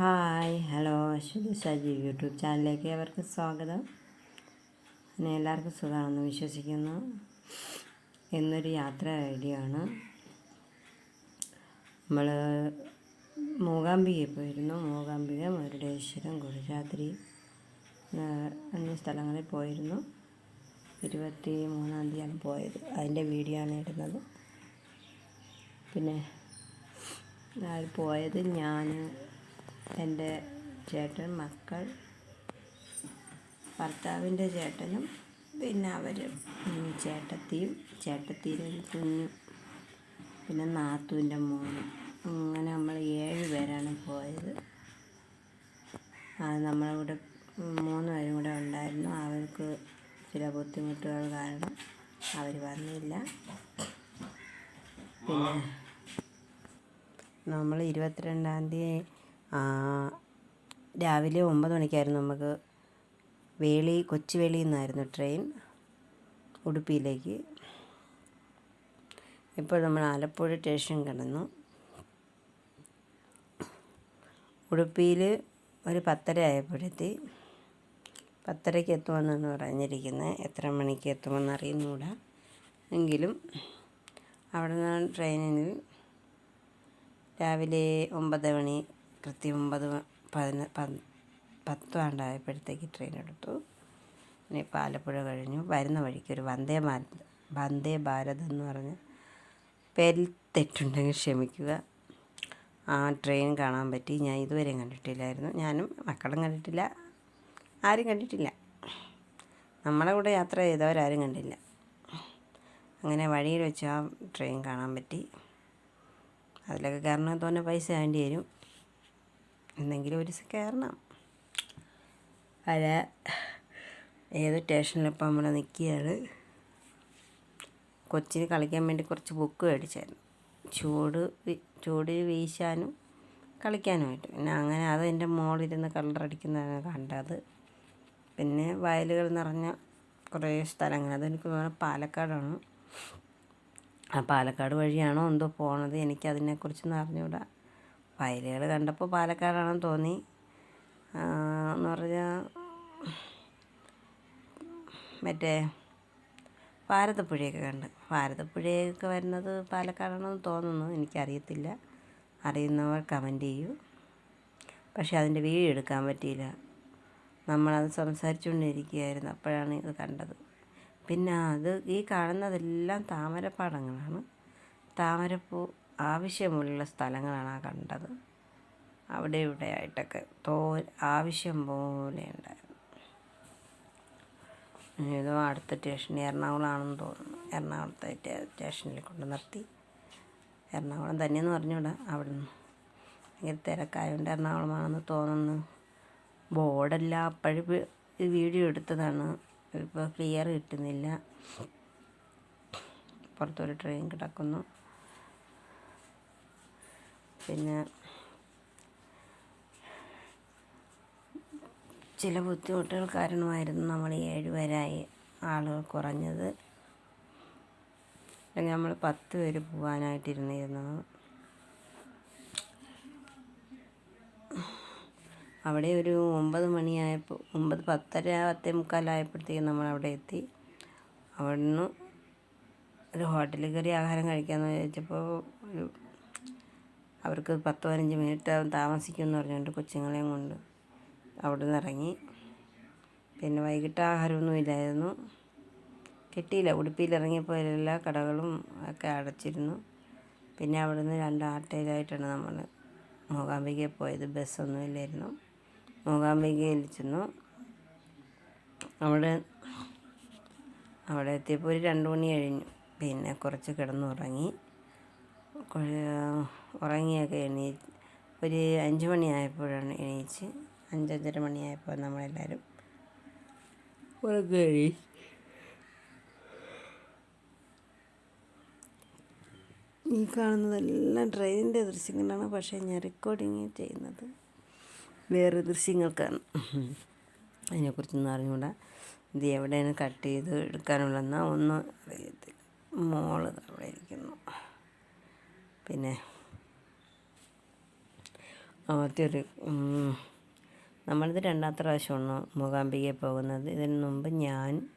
Hi hello Aswathi Sajeev YouTube ചാനലിലേക്ക് അവർക്ക് സ്വാഗതം. പിന്നെ എല്ലാവർക്കും സുഖമാണെന്ന് വിശ്വസിക്കുന്നു. എന്നൊരു യാത്ര വീഡിയോ ആണ്. നമ്മൾ മൂകാംബികയിൽ പോയിരുന്നു. മൂകാംബിക മുരുടേശ്വരം ഗുരുരാത്രി എന്നീ സ്ഥലങ്ങളിൽ പോയിരുന്നു. ഇരുപത്തി മൂന്നാം തീയതിയാണ് പോയത്. അതിന്റെ വീഡിയോ ആണ് ഇടുന്നത്. പിന്നെ പോയത് ഞാൻ എന്റെ ചേട്ടൻ മക്കൾ ഭർത്താവിന്റെ ചേട്ടനും പിന്നെ അവർ ചേട്ടത്തിയും ചേട്ടത്തിയുടെ ഒരു കുഞ്ഞും പിന്നെ നാത്തുവിന്റെ മോനും. അങ്ങനെ നമ്മൾ ഏഴ് പേരാണ് പോയത്. നമ്മളെ കൂടെ മൂന്ന് പേരും കൂടെ ഉണ്ടായിരുന്നു. അവർക്ക് ചില ബുദ്ധിമുട്ടുകൾ കാരണം അവർ വന്നില്ല. പിന്നെ നമ്മൾ ഇരുപത്തിരണ്ടാം തീയതി രാവിലെ ഒമ്പത് മണിക്കായിരുന്നു നമുക്ക് വേളി കൊച്ചുവേളിയിൽ നിന്നായിരുന്നു ട്രെയിൻ ഉടുപ്പിയിലേക്ക്. ഇപ്പോൾ നമ്മൾ ആലപ്പുഴ സ്റ്റേഷൻ കിടന്നു. ഉടുപ്പിയിൽ ഒരു പത്തര ആയപ്പോഴെത്തി. പത്തരയ്ക്ക് എത്തുമെന്നാണ് പറഞ്ഞിരിക്കുന്നത്. എത്ര മണിക്ക് എത്തുമെന്ന് അറിയുന്നുകൂടാ എങ്കിലും അവിടെ നിന്ന് ട്രെയിനിൽ രാവിലെ ഒമ്പത് മണി കൃത്യം ഒമ്പത് പതിന പത്ത് ആണ്ടായപ്പോഴത്തേക്ക് ട്രെയിൻ എടുത്തു. ഇനി ആലപ്പുഴ കഴിഞ്ഞു. വരുന്ന വഴിക്ക് ഒരു വന്ദേ ഭാരത് വന്ദേ ഭാരത് എന്ന് പറഞ്ഞ് പേരിൽ തെറ്റുണ്ടെങ്കിൽ ക്ഷമിക്കുക. ആ ട്രെയിൻ കാണാൻ പറ്റി. ഞാൻ ഇതുവരെയും കണ്ടിട്ടില്ലായിരുന്നു. ഞാനും മക്കളും കണ്ടിട്ടില്ല. ആരും കണ്ടിട്ടില്ല. നമ്മളെ കൂടെ യാത്ര ചെയ്തവരാരും കണ്ടില്ല. അങ്ങനെ വഴിയിൽ വെച്ച് ആ ട്രെയിൻ കാണാൻ പറ്റി. അതിലൊക്കെ കാരണം തോന്നെ പൈസ വേണ്ടി വരും. എന്തെങ്കിലും ഒരു ദിവസം കയറണം. അല്ല ഏത് സ്റ്റേഷനിലിപ്പോൾ നമ്മൾ നിൽക്കുകയാണ്? കൊച്ചിന് കളിക്കാൻ വേണ്ടി കുറച്ച് ബുക്ക് മേടിച്ചായിരുന്നു. ചൂട് ചൂട് വീശാനും കളിക്കാനുമായിട്ട് പിന്നെ അങ്ങനെ അത് എന്റെ മോളിരുന്ന് കളറടിക്കുന്നതാണ് കണ്ടത്. പിന്നെ വയലുകൾ നിറഞ്ഞ കുറേ സ്ഥലങ്ങൾ. അതെനിക്ക് തോന്നുന്നത് പാലക്കാടാണ്. ആ പാലക്കാട് വഴിയാണോ എന്തോ പോണത് എനിക്കതിനെക്കുറിച്ചൊന്നും അറിഞ്ഞുകൂടാ വയലുകൾ കണ്ടപ്പോൾ പാലക്കാടാണെന്ന് തോന്നി. എന്ന് പറഞ്ഞാൽ മറ്റേ ഭാരതപ്പുഴയൊക്കെ കണ്ട്. ഭാരതപ്പുഴയൊക്കെ വരുന്നത് പാലക്കാടാണെന്ന് തോന്നുന്നു. എനിക്കറിയത്തില്ല. അറിയുന്നവർ കമന്റ് ചെയ്യൂ. പക്ഷെ അതിന്റെ വീഡിയോ എടുക്കാൻ പറ്റിയില്ല. നമ്മളത് സംസാരിച്ചുകൊണ്ടിരിക്കുകയായിരുന്നു. അപ്പോഴാണ് ഇത് കണ്ടത്. പിന്നെ അത് ഈ കാണുന്നതെല്ലാം താമരപ്പാടങ്ങളാണ്. താമരപ്പൂ ആവശ്യമുള്ള സ്ഥലങ്ങളാണ് ആ കണ്ടത്. അവിടെ ഇവിടെ ആയിട്ടൊക്കെ തോ ആവശ്യം പോലെ ഉണ്ടായിരുന്നു. ഇതോ അടുത്ത സ്റ്റേഷൻ എറണാകുളമാണെന്ന് തോന്നുന്നു. എറണാകുളത്തെ സ്റ്റേഷനിൽ കൊണ്ട് നിർത്തി. എറണാകുളം തന്നെയെന്ന് പറഞ്ഞൂടാ. അവിടെ നിന്ന് ഭയങ്കര തിരക്കായതുകൊണ്ട് എറണാകുളമാണെന്ന് തോന്നുന്നു. ബോർഡെല്ലാം അപ്പോഴും വീഡിയോ എടുത്തതാണ്. ഇപ്പോൾ ക്ലിയർ കിട്ടുന്നില്ല. പുറത്തൊരു ട്രെയിൻ കിടക്കുന്നു. പിന്നെ ചില ബുദ്ധിമുട്ടുകൾ കാരണമായിരുന്നു നമ്മൾ ഈ ഏഴുപേരായി ആളുകൾ കുറഞ്ഞത്. നമ്മൾ പത്ത് പേര് പോകാനായിട്ടിരുന്നിരുന്നത് അവിടെ ഒരു ഒമ്പത് മണിയായപ്പോൾ ഒമ്പത് പത്തര പത്തേ മുക്കാലായപ്പോഴത്തേക്കും നമ്മൾ അവിടെ എത്തി. അവിടെ നിന്ന് ഒരു ഹോട്ടലിൽ കയറി ആഹാരം കഴിക്കാമെന്ന് വിചാരിച്ചപ്പോൾ ഒരു അവർക്ക് പത്ത് പതിനഞ്ച് മിനിറ്റ് താമസിക്കുമെന്ന് പറഞ്ഞുകൊണ്ട് കൊച്ചുങ്ങളെയും കൊണ്ട് അവിടെ നിന്ന് ഇറങ്ങി. പിന്നെ വൈകിട്ട് ആഹാരമൊന്നും ഇല്ലായിരുന്നു. കിട്ടിയില്ല. ഉടുപ്പിയിൽ ഇറങ്ങിയപ്പോൾ എല്ലാ കടകളും ഒക്കെ അടച്ചിരുന്നു. പിന്നെ അവിടെ നിന്ന് രണ്ട് ആട്ടയിലായിട്ടാണ് നമ്മൾ മൂകാംബികയിൽ പോയത്. ബസ്സൊന്നും ഇല്ലായിരുന്നു. മൂകാംബികയിൽ ചെന്നു. അവിടെ അവിടെ എത്തിയപ്പോൾ ഒരു രണ്ട് മണി കഴിഞ്ഞു. പിന്നെ കുറച്ച് കിടന്നുറങ്ങി. ഉറങ്ങിയൊക്കെ എണീ ഒരു അഞ്ച് മണിയായപ്പോഴാണ് എണീച്ച് അഞ്ചഞ്ചര മണിയായപ്പോൾ നമ്മളെല്ലാവരും ഉറങ്ങി ഈ കാണുന്നതെല്ലാം ട്രെയിനിന്റെ ദൃശ്യങ്ങളാണ് പക്ഷേ ഞാൻ റെക്കോർഡിങ് ചെയ്യുന്നത്. വേറെ ദൃശ്യങ്ങൾക്കാണ്. അതിനെക്കുറിച്ചൊന്നും അറിഞ്ഞുകൂടാ. ഇത് എവിടെയാണ് കട്ട് ചെയ്ത് എടുക്കാനുള്ളതെന്നാൽ ഒന്നും അറിയത്തില്ല. മോൾ അവിടെ ഇരിക്കുന്നു. പിന്നെ ആദ്യം ഒരു നമ്മളിത് രണ്ടാമത്തെ പ്രാവശ്യമാണ് മൂകാംബികയിൽ പോകുന്നത്. ഇതിന് മുമ്പ് ഞാൻ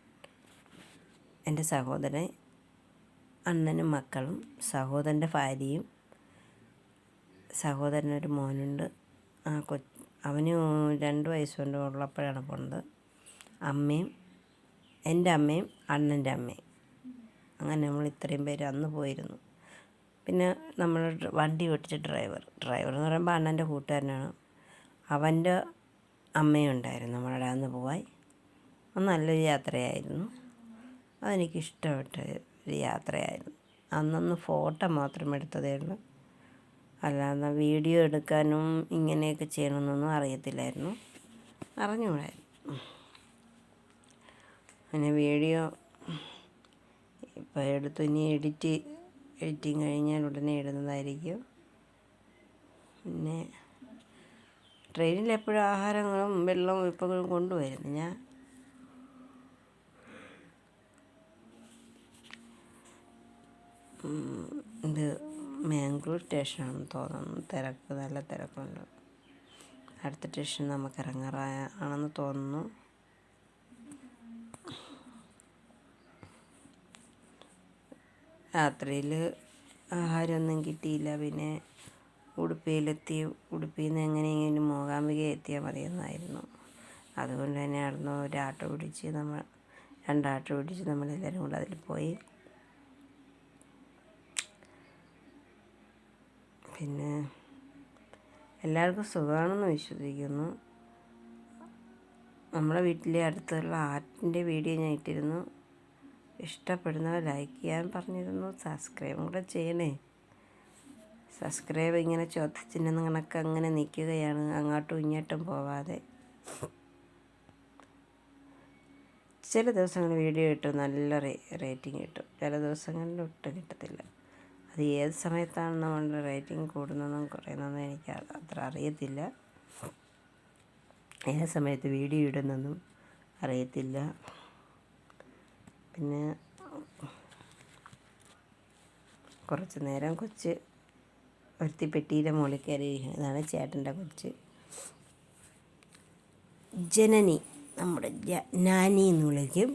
എന്റെ സഹോദരൻ അണ്ണനും മക്കളും സഹോദരന്റെ ഭാര്യയും സഹോദരനൊരു മോനുണ്ട്. ആ കൊ അവന് രണ്ട് വയസ്സുകൊണ്ട് ഉള്ളപ്പോഴാണ് പോണത്. അമ്മയും എന്റെ അമ്മയും അണ്ണന്റെ അമ്മയും. അങ്ങനെ നമ്മൾ ഇത്രയും പേര് അന്ന് പോയിരുന്നു. പിന്നെ നമ്മൾ വണ്ടി ഓടിച്ച ഡ്രൈവർ ഡ്രൈവർ എന്ന് പറയുമ്പോൾ അണ്ണന്റെ കൂട്ടുകാരനാണ്. അവന്റെ അമ്മയുണ്ടായിരുന്നു നമ്മളവിടെ അന്ന് പോവാൻ. അത് നല്ലൊരു യാത്രയായിരുന്നു. അതെനിക്ക് ഇഷ്ടപ്പെട്ട ഒരു യാത്രയായിരുന്നു. അന്നൊന്ന് ഫോട്ടോ മാത്രം എടുത്തതേ ഉള്ളൂ. അല്ലാതെ വീഡിയോ എടുക്കാനും ഇങ്ങനെയൊക്കെ ചെയ്യണമെന്നൊന്നും അറിയത്തില്ലായിരുന്നു. അറിഞ്ഞുകൂടായിരുന്നു. പിന്നെ വീഡിയോ ഇപ്പോൾ എടുത്തു ഇനി എഡിറ്റ് എഡിറ്റിങ് കഴിഞ്ഞാൽ ഉടനെ ഇടുന്നതായിരിക്കും. പിന്നെ ട്രെയിനിൽ എപ്പോഴും ആഹാരങ്ങളും വെള്ളവും വിപ്പകളും കൊണ്ടുവരുന്നു ഞാൻ. ഇത് മാംഗ്ലൂർ സ്റ്റേഷനാണെന്ന് തോന്നുന്നു. തിരക്ക് നല്ല തിരക്കുണ്ട്. അടുത്ത സ്റ്റേഷൻ നമുക്ക് ഇറങ്ങാറായ ആണെന്ന് തോന്നുന്നു. രാത്രിയിൽ ആഹാരമൊന്നും കിട്ടിയില്ല. പിന്നെ ഉടുപ്പിയിലെത്തി ഉടുപ്പിയിൽ നിന്ന് എങ്ങനെയെങ്കിലും മൂകാംബിക എത്തിയാൽ മതിയെന്നായിരുന്നു. അതുകൊണ്ട് തന്നെ അവിടുന്ന് ഒരു ആട്ടോ പിടിച്ച് നമ്മൾ രണ്ടാട്ടോ പിടിച്ച് നമ്മളെല്ലാവരും കൂടെ അതിൽ പോയി. പിന്നെ എല്ലാവർക്കും സുഖമാണെന്ന് വിശ്വസിക്കുന്നു. നമ്മുടെ വീട്ടിലെ അടുത്തുള്ള ആറ്റിന്റെ വീഡിയോ ഞാൻ ഇട്ടിരുന്നു. ഇഷ്ടപ്പെടുന്നവർ ലൈക്ക് ചെയ്യാൻ പറഞ്ഞിരുന്നു. സബ്സ്ക്രൈബും കൂടെ ചെയ്യണേ. സബ്സ്ക്രൈബ് ഇങ്ങനെ ചോദ്യചിഹ്നം കണക്ക് അങ്ങനെ നിൽക്കുകയാണ്. അങ്ങോട്ടും ഇങ്ങോട്ടും പോവാതെ. ചില ദിവസങ്ങളിൽ വീഡിയോ കിട്ടും. നല്ല റേറ്റിംഗ് കിട്ടും. ചില ദിവസങ്ങളിൽ ഒട്ടും കിട്ടത്തില്ല. അത് ഏത് സമയത്താണ് നമ്മളുടെ റേറ്റിംഗ് കൂടുന്നതെന്നും കുറയുന്നതെന്നും എനിക്ക് അത്ര അറിയത്തില്ല. ഏത് സമയത്ത് വീഡിയോ ഇടുന്നതെന്നും അറിയത്തില്ല. പിന്നെ കുറച്ച് നേരം കൊച്ച് ഒരുത്തി പെട്ടിയുടെ മുകളിൽ കയറി ഇതാണ് ചേട്ടന്റെ കൊച്ച്. ജനനി നമ്മുടെ നാനി എന്ന് വിളിക്കും.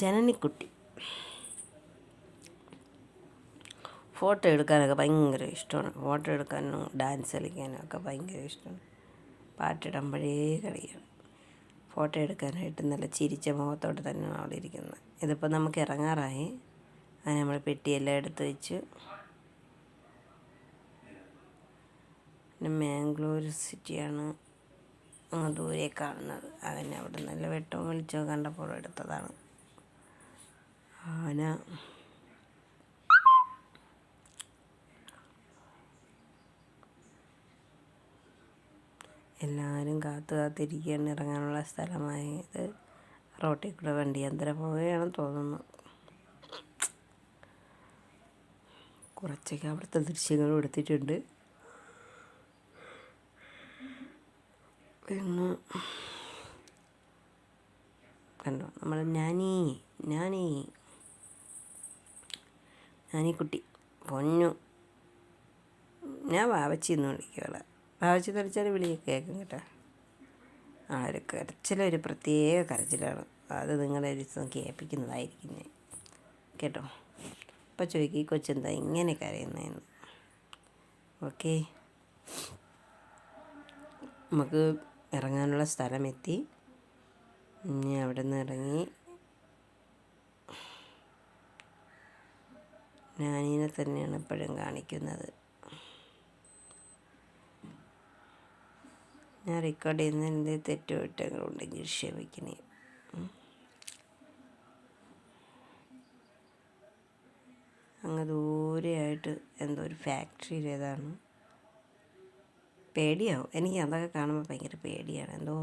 ജനനിക്കുട്ടി. ഫോട്ടോ എടുക്കാനൊക്കെ ഭയങ്കര ഇഷ്ടമാണ്. ഫോട്ടോ എടുക്കാനും ഡാൻസ് കളിക്കാനും ഒക്കെ ഭയങ്കര ഇഷ്ടമാണ്. പാട്ടിടുമ്പോഴേ കളിയാണ് ഫോട്ടോ എടുക്കാനായിട്ട് നല്ല ചിരിച്ച മുഖത്തോടെ തന്നെ അവിടെ ഇരിക്കുന്നത്. ഇതിപ്പോൾ നമുക്ക് ഇറങ്ങാറായി. അത് നമ്മൾ പെട്ടിയെല്ലാം എടുത്ത് വെച്ച്. പിന്നെ മാംഗ്ലൂർ സിറ്റിയാണ് അങ്ങ് ദൂരെ കാണുന്നത്. അതന്നെ അവിടെ നല്ല വെട്ടവും വിളിച്ചോ കണ്ടപ്പോൾ എടുത്തതാണ്. ആന. എല്ലാവരും കാത്തു കാത്തിരിക്കുകയാണ്. ഇറങ്ങാനുള്ള സ്ഥലമായത് റോട്ടിൽ കൂടെ വണ്ടി യന്ത്രം പോവുകയാണെന്ന് തോന്നുന്നു. കുറച്ചൊക്കെ അവിടുത്തെ ദൃശ്യങ്ങൾ എടുത്തിട്ടുണ്ട്. പിന്നെ കണ്ടോ? നമ്മൾ ഞാനീ ഞാനീ കുട്ടി പൊന്നു. ഞാൻ വാവച്ചി എന്ന് വാവച്ചി എന്ന് വിളിയൊക്കെ കേൾക്കും കേട്ടോ. ആ ഒരു കരച്ചിലൊരു പ്രത്യേക കരച്ചിലാണ്. അത് നിങ്ങളെ ഒരു ദിവസം കേൾപ്പിക്കുന്നതായിരിക്കും ഞാൻ. കേട്ടോ? അപ്പോൾ ചോദിക്കും ഈ കൊച്ചെന്താ ഇങ്ങനെ കരയുന്നതെന്ന്. ഓക്കെ. നമുക്ക് ഇറങ്ങാനുള്ള സ്ഥലം എത്തി ഇനി അവിടെ നിന്ന് ഇറങ്ങി ഞാനീനെ തന്നെയാണ് എപ്പോഴും കാണിക്കുന്നത്. ഞാൻ റെക്കോർഡ് ചെയ്യുന്ന ചെയ്യുന്നതിന്റെ തെറ്റുകുറ്റങ്ങളുണ്ടെങ്കിൽ ക്ഷമിക്കണേ. അങ്ങ് ദൂരെയായിട്ട് എന്തോ ഒരു ഫാക്ടറിയിൽ ഏതാണ് പേടിയാവും. എനിക്ക് അതൊക്കെ കാണുമ്പോൾ ഭയങ്കര പേടിയാണ്. എന്തോ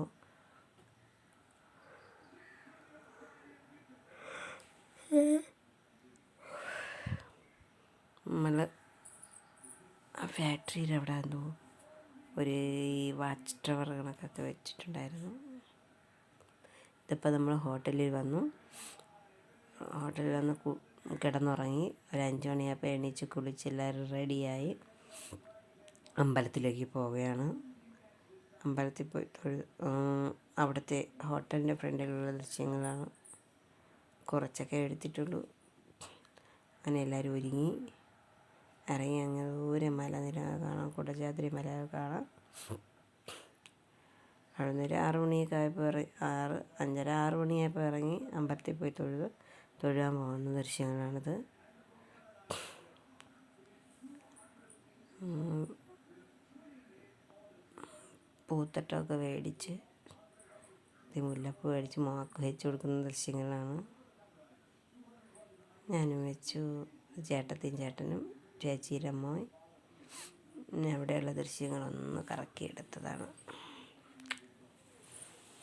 നമ്മൾ ആ ഫാക്ടറിയിൽ അവിടെ എന്തോ ഒരു ഈ വാച്ച് ടവർ കണക്കൊക്കെ വെച്ചിട്ടുണ്ടായിരുന്നു. ഇതിപ്പോൾ നമ്മൾ ഹോട്ടലിൽ വന്നു. ഹോട്ടലിൽ വന്ന് കിടന്നുറങ്ങി. ഒരു അഞ്ച് മണിയായപ്പോൾ എണീച്ച് കുളിച്ച് എല്ലാവരും റെഡിയായി. അമ്പലത്തിലേക്ക് പോവുകയാണ്. അമ്പലത്തിൽ പോയി തൊഴു അവിടുത്തെ ഹോട്ടലിന്റെ ഫ്രണ്ടിലുള്ള ദൃശ്യങ്ങളാണ്. കുറച്ചൊക്കെ എടുത്തിട്ടുള്ളൂ. അങ്ങനെ എല്ലാവരും ഒരുങ്ങി. ഇറങ്ങി അങ്ങ് ദൂരെ മലനിര കാണാം കുടജാദ്രി മല കാണാം. അവിടെ നിന്നൊരു ആറ് മണിയൊക്കെ ആയപ്പോൾ ഇറങ്ങി ആറ് അഞ്ചര ആറ് മണിയായപ്പോൾ ഇറങ്ങി അമ്പലത്തിൽ പോയി തൊഴുത് തൊഴുവാൻ പോകുന്ന ദൃശ്യങ്ങളാണിത്. പൂത്തട്ടമൊക്കെ മേടിച്ച് മുല്ലപ്പൂ മേടിച്ച് മാക്ക് വെച്ച് കൊടുക്കുന്ന ദൃശ്യങ്ങളാണ്. ഞാനും വെച്ചു ചേട്ടത്തിയും ചേട്ടനും. പിന്നെ അവിടെയുള്ള ദൃശ്യങ്ങളൊന്ന് കറക്കിയെടുത്തതാണ്.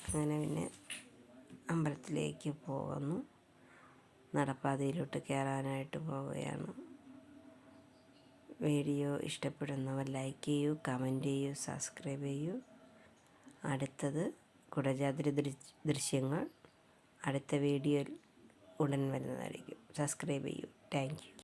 അങ്ങനെ പിന്നെ അമ്പലത്തിലേക്ക് പോകുന്നു. നടപ്പാതയിലോട്ട് കയറാനായിട്ട് പോവുകയാണ്. വീഡിയോ ഇഷ്ടപ്പെടുന്നവർ ലൈക്ക് ചെയ്യൂ കമന്റ് ചെയ്യൂ സബ്സ്ക്രൈബ് ചെയ്യൂ. അടുത്തത് കുടജാതിരി ദൃശ്യങ്ങൾ. അടുത്ത വീഡിയോയിൽ ഉടൻ വരുന്നതായിരിക്കും. സബ്സ്ക്രൈബ് ചെയ്യൂ. താങ്ക്